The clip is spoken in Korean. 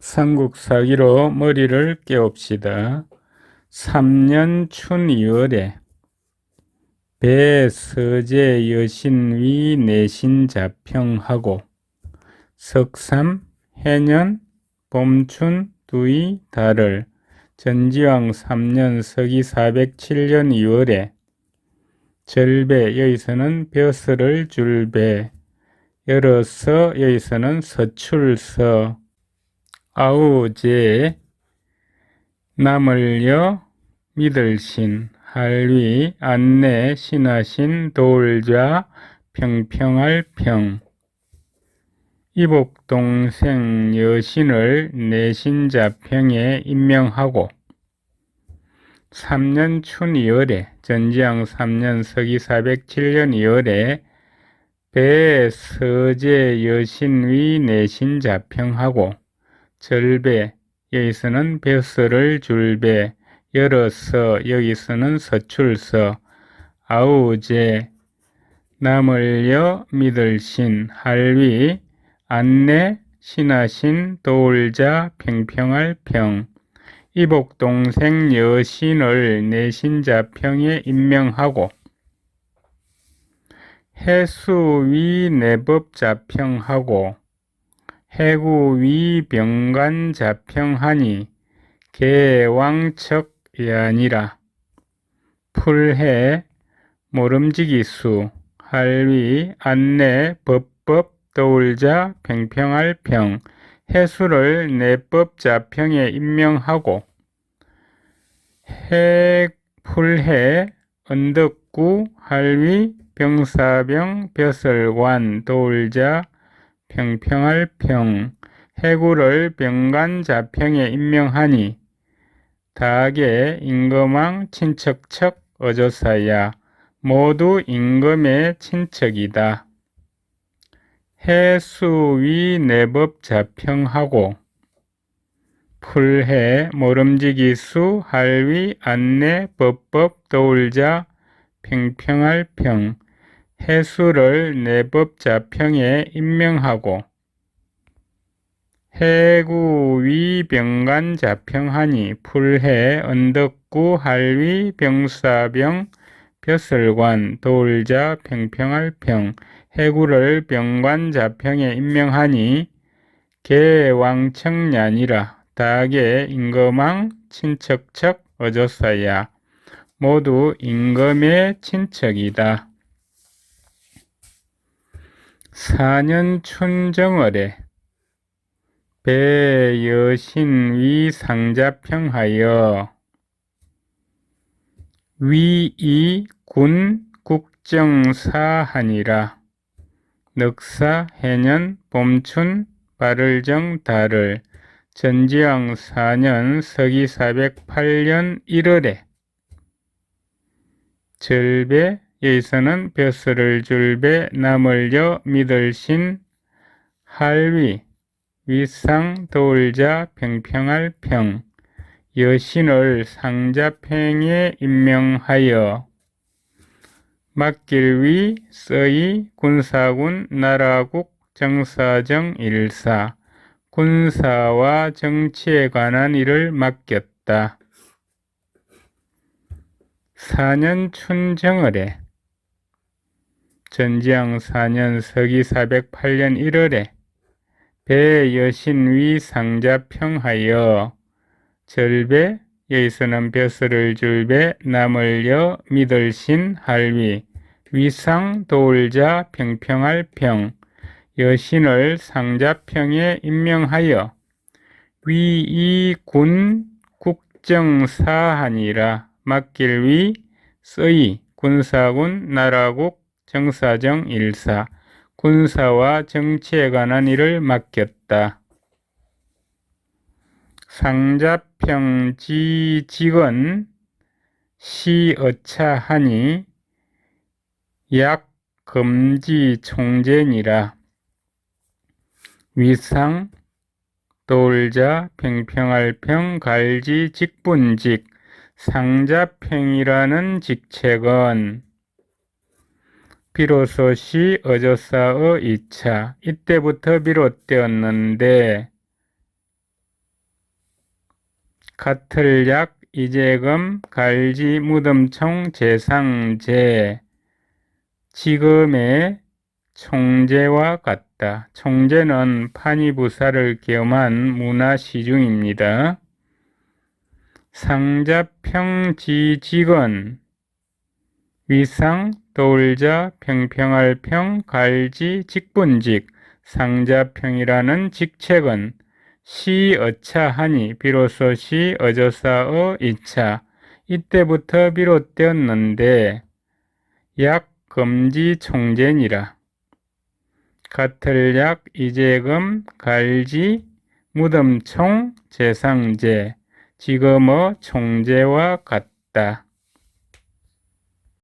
삼국사기로 머리를 깨웁시다. 3년 춘 2월에 배서재 여신위 내신 자평하고 석삼 해년 봄춘 두이 달을 전지왕 3년 서기 407년 2월에 절배 여기서는 벼슬을 줄배 열어서 여기서는 서출서 아우제 남을여 믿을신 할위 안내 신하신 도울좌 평평할 평. 이복동생 여신을 내신자평에 임명하고 3년 춘 2월에 전지양 3년 서기 407년 2월에 배서재 여신위 내신자평하고 절배 여기서는 벼슬을 줄배 열어서 여기서는 서출서. 아우제 남을여 믿을신 할위 안내 신하신 도울자 평평할 평. 이복동생 여신을 내신자평에 임명하고. 해수위 내법자평하고 해구위 병간 자평하니 개왕척이 아니라. 풀해 모름지기수 할위 안내 법법 떠올자 평평할 평 해수를 내법 자평에 임명하고 해 풀해 언덕구 할위 병사병 벼슬관 도울자 평평할 평 해구를 병간자평에 임명하니 다하게 임금왕 친척척 어조사야 모두 임금의 친척이다. 해수위 내법 자평하고 풀해 모름지기수 할위 안내 법법 도울자 평평할 평 해수를 내법 자평에 임명하고 해구위 병간 자평하니 풀해 언덕구 할위 병사병 벼슬관 도울자 평평할 평 해구를 병관 자평에 임명하니 개왕청년이라 다하게 임금왕 친척척 어조사야 모두 임금의 친척이다. 4년 춘정월에 배여신 위상자평하여 위이 군 국정사하니라. 넉사 해년 봄춘 발을정 달을 전지왕 4년 서기 408년 1월에 절배 여기서는 벼슬을 줄배 남을여 믿을신 할위 위상 도울자 평평할 평 여신을 상자평에 임명하여 맡길위 서희 군사군 나라국 정사정 일사 군사와 정치에 관한 일을 맡겼다. 4년 춘정월에 전지양 4년 서기 408년 1월에 배 여신 위 상자 평하여 절배 여기서는 벼슬을 줄배 남을여 믿을신 할위 위상 도울자 평평할 평 여신을 상자평에 임명하여 위이군 국정사하니라. 맡길위 서희 군사군 나라국 정사정 일사 군사와 정치에 관한 일을 맡겼다. 상자평지 직원 시어차하니 약 금지 총재니라 위상 돌자 평평할 평 갈지 직분직 상자평이라는 직책은 비로소 시 어조사의 2차 이때부터 비롯되었는데 같을약 이재금 갈지 무덤총 재상제 지금의 총재와 같다. 총재는 판이부사를 겸한 문화시중입니다. 상자평지직은 위상, 돌자, 평평할 평, 갈지, 직분직, 상자평이라는 직책은 시 어차하니 비로소 시어조사어 이차 이때부터 비롯되었는데 약 금지 총재니라. 같을 약 이재금 갈지 무덤총 재상제 지금의 총재와 같다.